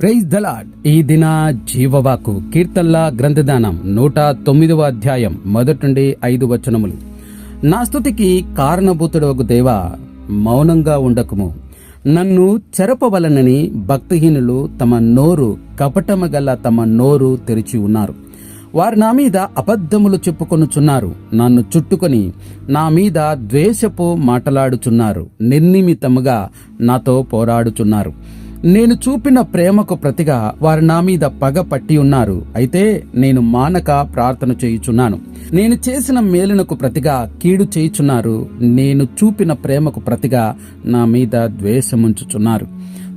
Praise the Lord ఈ దిన జీవవాకు కీర్తనల గ్రంథదానం నూట తొమ్మిదవ అధ్యాయం మొదటి నుండి ఐదు వచనములు. నా స్తుతికి కారణభూతుడవకు దేవ మౌనంగా ఉండకుము. నన్ను చెరపవలనని భక్తిహీనులు తమ నోరు కపటము గల తమ నోరు తెరిచి ఉన్నారు. వారు నా మీద అబద్ధములు చెప్పుకొనుచున్నారు. నన్ను చుట్టుకొని నా మీద ద్వేషపు మాటలాడుచున్నారు. నిర్నిమితముగా నాతో పోరాడుచున్నారు. నేను చూపిన ప్రేమకు ప్రతిగా వారు నా మీద పగ పట్టి ఉన్నారు. అయితే నేను మానక ప్రార్థన చేయుచున్నాను. నేను చేసిన మేలునకు ప్రతిగా కీడు చేయుచున్నారు. నేను చూపిన ప్రేమకు ప్రతిగా నా మీద ద్వేషముంచుచున్నారు.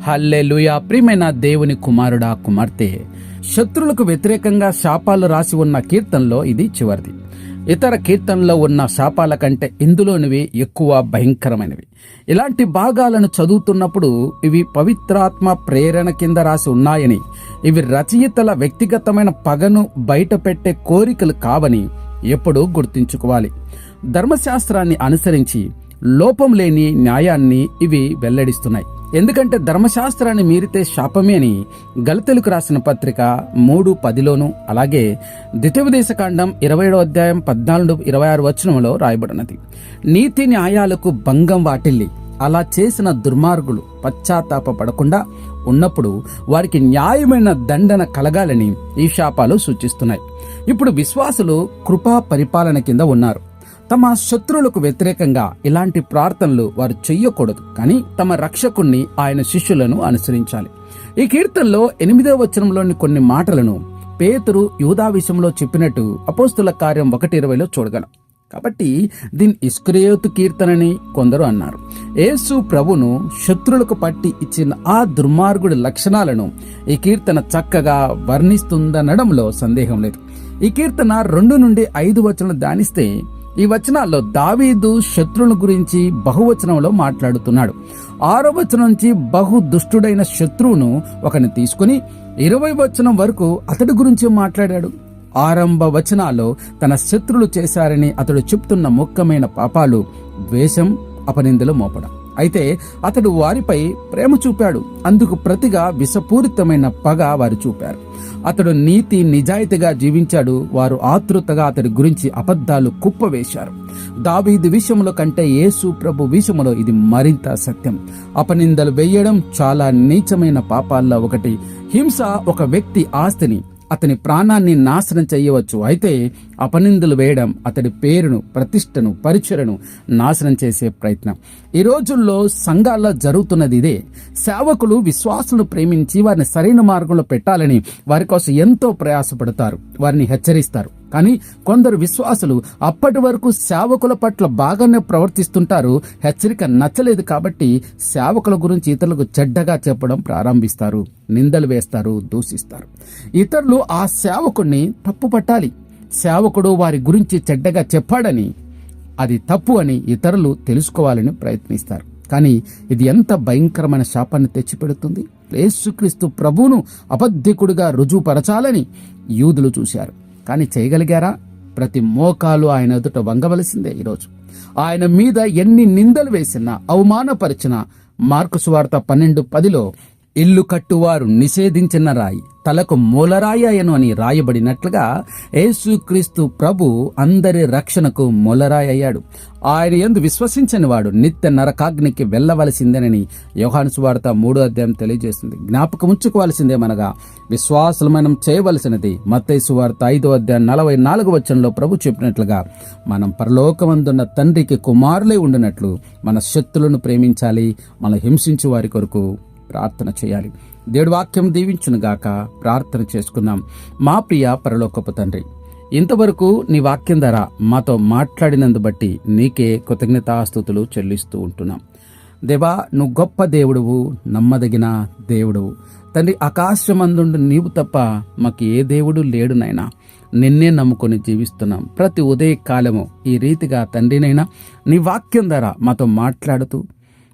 హల్లెలూయా. ప్రియమైన దేవుని కుమారుడా కుమార్తె. శత్రులకు వ్యతిరేకంగా శాపాలు రాసి ఉన్న కీర్తనలో ఇది చివరిది. ఇతర కీర్తనలో ఉన్న శాపాల కంటే ఇందులోనివి ఎక్కువ భయంకరమైనవి. ఇలాంటి భాగాలను చదువుతున్నప్పుడు ఇవి పవిత్రాత్మ ప్రేరణ కింద రాసి ఉన్నాయని ఇవి రచయితల వ్యక్తిగతమైన పగను బయటపెట్టే కోరికలు కావని ఎప్పుడూ గుర్తుంచుకోవాలి. ధర్మశాస్త్రాన్ని అనుసరించి లోపం లేని న్యాయాన్ని ఇవి వెల్లడిస్తున్నాయి. ఎందుకంటే ధర్మశాస్త్రాన్ని మీరితే శాపమే అని గలితలకు రాసిన పత్రిక మూడు పదిలోను అలాగే ద్వితీయోపదేశకాండం ఇరవై ఏడో అధ్యాయం పద్నాలుగు ఇరవై ఆరు వచనంలో రాయబడినది. నీతి న్యాయాలకు భంగం వాటిల్లి అలా చేసిన దుర్మార్గులు పశ్చాత్తాప పడకుండా ఉన్నప్పుడు వారికి న్యాయమైన దండన కలగాలని ఈ శాపాలు సూచిస్తున్నాయి. ఇప్పుడు విశ్వాసులు కృపా పరిపాలన కింద ఉన్నారు. తమ శత్రువులకు వ్యతిరేకంగా ఇలాంటి ప్రార్థనలు వారు చెయ్యకూడదు. కానీ తమ రక్షకుణ్ణి ఆయన శిష్యులను అనుసరించాలి. ఈ కీర్తనలో ఎనిమిదవ వచనంలోని కొన్ని మాటలను పేతురు యూదా విషయంలో చెప్పినట్టు అపోస్తుల కార్యం ఒకటి ఇరవైలో చూడగలం. కాబట్టి దీని ఇస్క్రియోతు కీర్తనని కొందరు అన్నారు. యేసు ప్రభును శత్రులకు పట్టి ఇచ్చిన ఆ దుర్మార్గుడి లక్షణాలను ఈ కీర్తన చక్కగా వర్ణిస్తుందనడంలో సందేహం లేదు. ఈ కీర్తన రెండు నుండి ఐదు వచనం దానిస్తే ఈ వచనాల్లో దావీదు శత్రువుల గురించి బహువచనంలో మాట్లాడుతున్నాడు. ఆరో వచనం నుంచి బహు దుష్టుడైన శత్రువును ఒకని తీసుకుని ఇరవై వచనం వరకు అతడి గురించి మాట్లాడాడు. ఆరంభ వచనాల్లో తన శత్రులు చేశారని అతడు చెప్తున్న ముఖ్యమైన పాపాలు ద్వేషం అపనిందలు మోపడం. అయితే అతడు వారిపై ప్రేమ చూపాడు. అందుకు ప్రతిగా విషపూరితమైన పగ వారు చూపారు. అతడు నీతి నిజాయితీగా జీవించాడు. వారు ఆతృతగా అతడి గురించి అబద్ధాలు కుప్పవేశారు. దావీదు విషయంలో కంటే యేసు ప్రభు విషయంలో ఇది మరింత సత్యం. అపనిందలు వేయడం చాలా నీచమైన పాపాల్లో ఒకటి. హింస ఒక వ్యక్తి ఆస్తిని అతని ప్రాణాన్ని నాశనం చేయవచ్చు. అయితే అపనిందులు వేయడం అతడి పేరును ప్రతిష్టను పరిచయను నాశనం చేసే ప్రయత్నం. ఈ రోజుల్లో సంఘాల్లో జరుగుతున్నది ఇదే. సేవకులు విశ్వాసులను ప్రేమించి వారిని సరైన మార్గంలో పెట్టాలని వారి కోసం ఎంతో ప్రయాసపడతారు. వారిని హెచ్చరిస్తారు. కానీ కొందరు విశ్వాసులు అప్పటి వరకు సేవకుల పట్ల బాగానే ప్రవర్తిస్తుంటారు. హెచ్చరిక నచ్చలేదు కాబట్టి సేవకుల గురించి ఇతరులకు చెడ్డగా చెప్పడం ప్రారంభిస్తారు. నిందలు వేస్తారు దూషిస్తారు. ఇతరులు ఆ సేవకుడిని తప్పు పట్టాలి సేవకుడు వారి గురించి చెడ్డగా చెప్పాడని అది తప్పు అని ఇతరులు తెలుసుకోవాలని ప్రయత్నిస్తారు. కానీ ఇది ఎంత భయంకరమైన శాపాన్ని తెచ్చిపెడుతుంది. యేసుక్రీస్తు ప్రభువును అబద్ధికుడిగా రుజువుపరచాలని యూదులు చూశారు. కానీ చేయగలిగారా? ప్రతి మోకాలు ఆయన ఎదుట వంగవలసిందే ఈరోజు. ఆయన మీద ఎన్ని నిందలు వేసినా అవమానపరిచిన మార్కు సువార్త పన్నెండు పదిలో ఇల్లు కట్టువారు నిషేధించిన రాయి తలకు మూలరాయను అని రాయబడినట్లుగా యేసుక్రీస్తు ప్రభు అందరి రక్షణకు మూలరాయి అయ్యాడు ఆయన ఎందు విశ్వసించని వాడు నిత్య నరకాగ్నికి వెళ్ళవలసిందేనని యోహాను మూడో అధ్యాయం తెలియజేస్తుంది. జ్ఞాపకం ఉంచుకోవాల్సిందేమనగా విశ్వాసులు మనం చేయవలసినది మత్తయి వార్త ఐదో అధ్యాయం నలభై నాలుగు వచనంలో ప్రభు చెప్పినట్లుగా మనం పరలోకమందున్న తండ్రికి కుమారులే ఉండినట్లు మన శక్తులను ప్రేమించాలి మన హింసించు వారి కొరకు ప్రార్థన చేయాలి. దేవుడి వాక్యం దీవించునుగాక ప్రార్థన చేసుకుందాం. మా ప్రియ పరలోకపు తండ్రి ఇంతవరకు నీ వాక్యం ద్వారా మాతో మాట్లాడినందు బట్టి నీకే కృతజ్ఞతాస్థుతులు చెల్లిస్తూ ఉంటున్నాం. దేవా నువ్వు గొప్ప దేవుడువు నమ్మదగిన దేవుడువు. తండ్రి ఆకాశమందుండు నీవు తప్ప మాకు ఏ దేవుడు లేడు నిన్నే నమ్ముకొని జీవిస్తున్నాం. ప్రతి ఉదయ కాలము ఈ రీతిగా తండ్రినైనా నీ వాక్యం ద్వారా మాతో మాట్లాడుతూ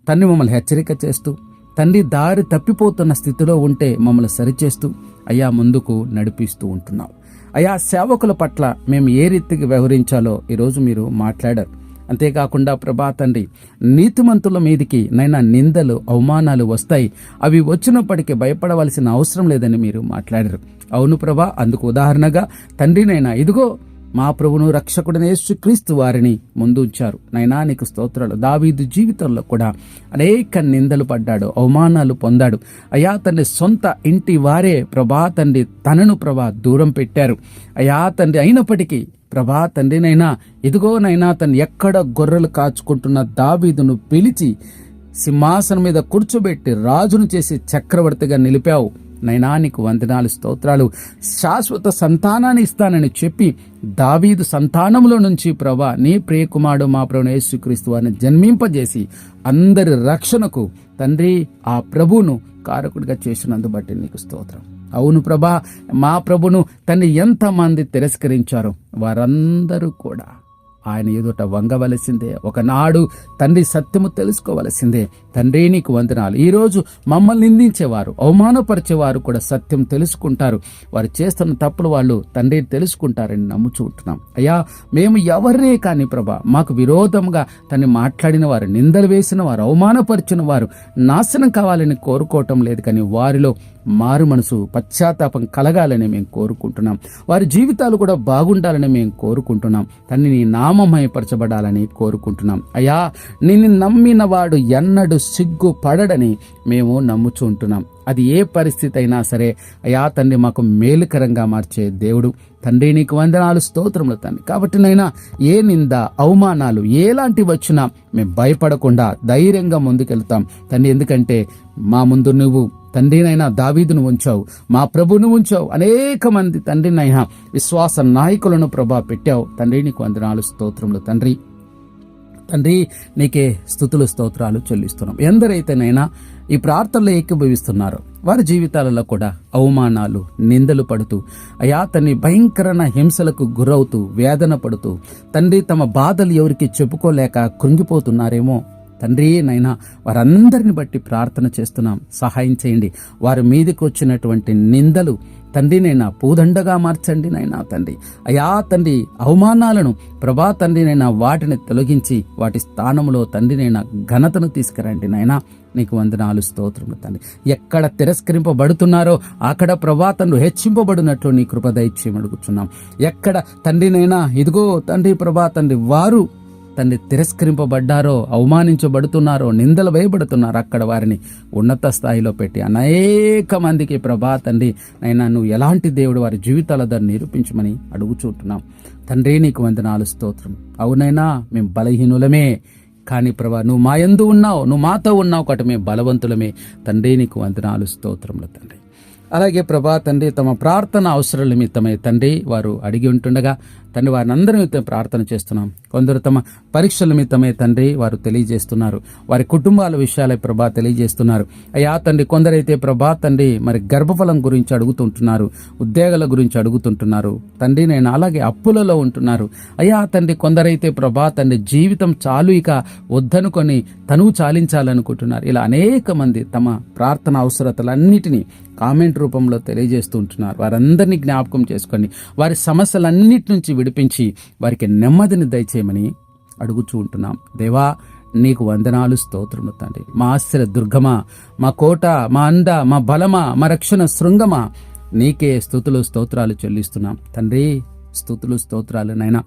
తండ్రి మమ్మల్ని హెచ్చరిక చేస్తూ తండ్రి దారి తప్పిపోతున్న స్థితిలో ఉంటే మమ్మల్ని సరిచేస్తూ అయ్యా ముందుకు నడిపిస్తూ ఉంటున్నావు. అయ్యా సేవకుల పట్ల మేము ఏ రీతికి వ్యవహరించాలో ఈరోజు మీరు మాట్లాడారు. అంతేకాకుండా ప్రభా తండ్రి నీతిమంతుల మీదికి నైనా నిందలు అవమానాలు వస్తాయి. అవి వచ్చినప్పటికీ భయపడవలసిన అవసరం లేదని మీరు మాట్లాడారు. అవును ప్రభా అందుకు ఉదాహరణగా తండ్రినైనా ఇదిగో మా ప్రభును రక్షకుడనే యేసుక్రీస్తు వారిని ముందుంచారు. నైనా నీకు స్తోత్రాలు. దావీదు జీవితంలో కూడా అనేక నిందలు పడ్డాడు అవమానాలు పొందాడు. అయా తండ్రి సొంత ఇంటి వారే ప్రభా తండ్రి తనను ప్రభా దూరం పెట్టారు. అయా తండ్రి అయినప్పటికీ ప్రభా తండ్రినైనా ఇదిగోనైనా తను ఎక్కడ గొర్రెలు కాచుకుంటున్న దావీదును పిలిచి సింహాసనం మీద కూర్చోబెట్టి రాజును చేసి చక్రవర్తిగా నిలిపావు. నైనా నీకు వందనాలు స్తోత్రాలు. శాశ్వత సంతానాన్ని ఇస్తానని చెప్పి దావీదు సంతానంలో నుంచి ప్రభా నీ ప్రియకుమారుడు మా ప్రభు యేసుక్రీస్తు వారిని జన్మింపజేసి అందరి రక్షణకు తండ్రి ఆ ప్రభువును కారకుడిగా చేసినందు బట్టి నీకు స్తోత్రం. అవును ప్రభా మా ప్రభును తన్ని ఎంతమంది తిరస్కరించారో వారందరూ కూడా ఆయన ఎదుట వంగవలసిందే. ఒకనాడు తండ్రి సత్యము తెలుసుకోవలసిందే. తండ్రి నీకు వందనాలు. ఈరోజు మమ్మల్ని నిందించేవారు అవమానపరిచేవారు కూడా సత్యం తెలుసుకుంటారు. వారు చేస్తున్న తప్పులు వాళ్ళు తండ్రి తెలుసుకుంటారని నమ్ముచుంటున్నాం అయ్యా మేము ఎవరినే కానీ ప్రభా మాకు విరోధంగా తన్ని మాట్లాడిన వారు నిందలు వేసిన వారు అవమానపరిచిన వారు నాశనం కావాలని కోరుకోవటం లేదు. కానీ వారిలో మారు మనసు పశ్చాత్తాపం కలగాలని మేము కోరుకుంటున్నాం. వారి జీవితాలు కూడా బాగుండాలని మేము కోరుకుంటున్నాం. తన్ని నీ నామమయపరచబడాలని కోరుకుంటున్నాం. అయ్యా నిన్ను నమ్మిన వాడు ఎన్నడు సిగ్గు పడడని మేము నమ్ముచుంటున్నాం అది ఏ పరిస్థితి అయినా సరే అయా తండ్రి మాకు మేలుకరంగా మార్చే దేవుడు. తండ్రి నీకు వందనాలు స్తోత్రములు తండ్రి కాబట్టి నైనా ఏ నింద అవమానాలు ఎలాంటివి వచ్చినా మేము భయపడకుండా ధైర్యంగా ముందుకెళ్తాం. తండ్రి ఎందుకంటే మా ముందు నువ్వు తండ్రినైనా దావీదును ఉంచావు మా ప్రభును ఉంచావు అనేక మంది తండ్రినైనా విశ్వాస నాయకులను ప్రభా పెట్టావు. తండ్రి నీకు వందనాలు స్తోత్రములు తండ్రి. తండ్రి నీకే స్థుతులు స్తోత్రాలు చెల్లిస్తున్నాం. ఎందరైతేనైనా ఈ ప్రార్థనలో ఏకీభవిస్తున్నారో. వారి జీవితాలలో కూడా అవమానాలు నిందలు పడుతూ అయా తన్ని భయంకరణ హింసలకు గురవుతూ వేదన పడుతూ తండ్రి తమ బాధలు ఎవరికి చెప్పుకోలేక కృంగిపోతున్నారేమో. తండ్రి నైనా వారందరిని బట్టి ప్రార్థన చేస్తున్నాం. సహాయం చేయండి. వారి మీదకి వచ్చినటువంటి నిందలు తండ్రి నైనా పూదండగా మార్చండి నైనా తండ్రి. అయా తండ్రి అవమానాలను ప్రభా తండ్రి నైనా వాటిని తొలగించి వాటి స్థానంలో తండ్రి నైనా ఘనతను తీసుకురండి నాయనా. నీకు వందనాలు స్తోత్రములు తండ్రి. ఎక్కడ తిరస్కరింపబడుతున్నారో అక్కడ ప్రభా తండ్రి హెచ్చింపబడినట్లు నీ కృప అడుగుతున్నాం ఎక్కడ తండ్రినైనా ఇదిగో తండ్రి ప్రభా తండ్రి వారు తండ్రి తిరస్కరింపబడ్డారో అవమానించబడుతున్నారో నిందలు వేయబడుతున్నారు అక్కడ వారిని ఉన్నత స్థాయిలో పెట్టి. అనేక మందికి ప్రభా తండ్రి నైనా నువ్వు ఎలాంటి దేవుడు వారి జీవితాల దాన్ని నిరూపించమని అడుగుచుంటున్నాం తండ్రి నీకు వందనాలు స్తోత్రం. అవునైనా మేము బలహీనులమే. కానీ ప్రభా నువ్వు మా ఎందు ఉన్నావు. నువ్వు మాతో ఉన్నావు ఒకటి మేము బలవంతులమే. తండ్రి నీకు వందనాలు స్తోత్రములు తండ్రి. అలాగే ప్రభా తండ్రి తమ ప్రార్థన అవసరాల నిమిత్తమై తండ్రి వారు అడిగి ఉంటుండగా తండ్రి వారిని అందరి నిమిత్తం ప్రార్థన చేస్తున్నాం. కొందరు తమ పరీక్షల నిమిత్తమే తండ్రి వారు తెలియజేస్తున్నారు. వారి కుటుంబాల విషయాలే ప్రభా తెలియజేస్తున్నారు. అయ్యా తండ్రి కొందరైతే ప్రభా తండ్రి మరి గర్భఫలం గురించి అడుగుతుంటున్నారు ఉద్యోగాల గురించి అడుగుతుంటున్నారు. తండ్రి నేను అలాగే అప్పులలో ఉంటున్నారు. అయ్యా తండ్రి కొందరైతే ప్రభా తండ్రి జీవితం చాలు ఇక వద్దనుకొని తనువు చాలించాలనుకుంటున్నారు. ఇలా అనేక మంది తమ ప్రార్థన అవసరతలన్నిటినీ కామెంట్ రూపంలో తెలియజేస్తూ ఉంటున్నారు. వారందరినీ జ్ఞాపకం చేసుకొని వారి సమస్యలన్నిటి నుంచి విడిపించి వారికి నెమ్మదిని దయచేయమని అడుగుచూ ఉంటున్నాం. దేవా నీకు వందనాలు స్తోత్రము తండ్రి. మా ఆశ్చర్య దుర్గమా మా కోట మా అండ మా బలమా మా రక్షణ శృంగమా నీకే స్థుతులు స్తోత్రాలు చెల్లిస్తున్నాం. తండ్రి స్థుతులు స్తోత్రాలు నైనా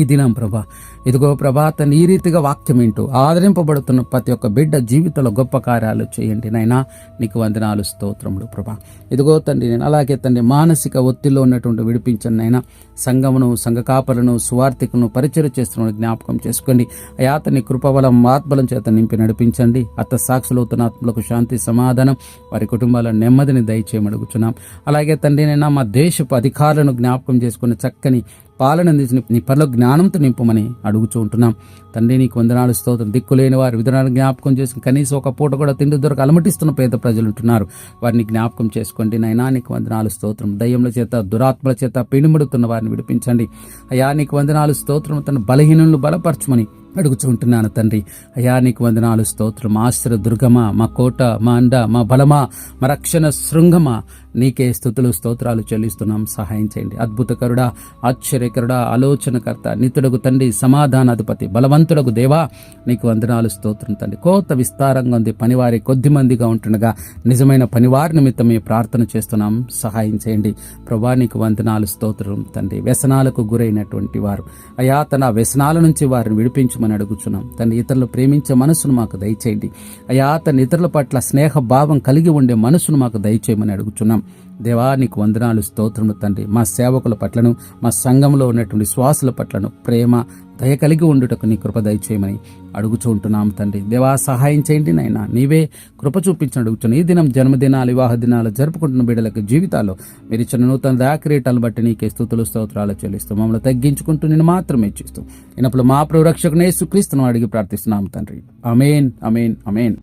ఈ దినం ప్రభా. ఇదిగో ప్రభా తను ఈ రీతిగా వాక్యం ఏంటో ఆదరింపబడుతున్న ప్రతి ఒక్క బిడ్డ జీవితంలో గొప్ప కార్యాలు చేయండి నైనా నీకు వందనాలు స్తోత్రములు ప్రభా. ఇదిగో తండ్రి నేను అలాగే తండ్రి మానసిక ఒత్తిడిలో ఉన్నటువంటి విడిపించండి నాయన. సంఘమును సంఘ కాపలను సువార్థికులను పరిచయం చేస్తున్న జ్ఞాపకం చేసుకోండి. అయా అతని కృపబలం ఆత్మలం చేత నింపి నడిపించండి. అత్త సాక్షులవుతున్న ఆత్మలకు శాంతి సమాధానం. వారి కుటుంబాల నెమ్మదిని దయచేయమడుగుచున్నాం. అలాగే తండ్రి నేను మా దేశపు అధికారులను జ్ఞాపకం చేసుకుని చక్కని పాలన నీ పనిలో జ్ఞానంతో నింపమని అడుగుచూ ఉంటున్నాం. తండ్రి నీకు వందనాలు స్తోత్రం. దిక్కులేని వారు విధానాలు జ్ఞాపకం చేసుకుని కనీసం ఒక పూట కూడా తిండి దొరక అలమటిస్తున్న పేద ప్రజలు ఉంటున్నారు. వారిని జ్ఞాపకం చేసుకోండి. నైనా నీకు వందనాలు స్తోత్రం. దయ్యముల చేత దురాత్మల చేత పిడిముడుతున్న వారిని విడిపించండి. అయా నీకు వందనాలు స్తోత్రం. తన బలహీనులను బలపరచమని అడుగుచుంటున్నాను తండ్రి. అయా నీకు వందనాలు స్తోత్రం. ఆశ్ర దుర్గమ మా కోట మా అండ మా బలమా మా రక్షణ శృంగమా. నీకే స్థుతులు స్తోత్రాలు చెల్లిస్తున్నాం. సహాయం చేయండి. అద్భుతకరుడా ఆశ్చర్యకరుడా ఆలోచనకర్త నితుడకు తండ్రి సమాధానాధిపతి బలవంతుడకు దేవా. నీకు వందనాలు స్తోత్రం తండ్రి. కోత విస్తారంగా ఉంది. పనివారి కొద్ది మందిగా ఉంటుండగా నిజమైన పనివారి నిమిత్తం మేము ప్రార్థన చేస్తున్నాం. సహాయం చేయండి. ప్రభా నీకు వందనాలు స్తోత్రం తండ్రి. వ్యసనాలకు గురైనటువంటి వారు. అయా తన వ్యసనాల నుంచి వారిని విడిపించమని అడుగుచున్నాం. తండ్రి ఇతరులు ప్రేమించే మనసును మాకు దయచేయండి. అయ్యా తన ఇతరుల పట్ల స్నేహ భావం కలిగి ఉండే మనసును మాకు దయచేయమని అడుగుచున్నాం. దేవా నీకు వందనాలు స్తోత్రము తండ్రి. మా సేవకుల పట్లను మా సంఘంలో ఉన్నటువంటి శ్వాసుల పట్లను ప్రేమ దయ కలిగి ఉండుటకు నీ కృప దయచేయమని అడుగుచూ ఉంటున్నాం తండ్రి. దేవా సహాయం చేయండి నాయనా. నీవే కృప చూపించిన అడుగుచున్న ఈ దినం జన్మదినాలు వివాహ దినాలు జరుపుకుంటున్న బిడ్డలకు జీవితాల్లో మీరు ఇచ్చిన నూతన దాకిరీటాలను బట్టి నీకే స్థుతులు స్తోత్రాలు చెల్లిస్తూ మమ్మల్ని తగ్గించుకుంటూ నేను మాత్రమే ఇచ్చిస్తూ ఇన్నప్పుడు మా ప్రవరక్షకునే సుక్రీస్తును అడిగి ప్రార్థిస్తున్నాం తండ్రి. అమేన్ అమేన్ అమేన్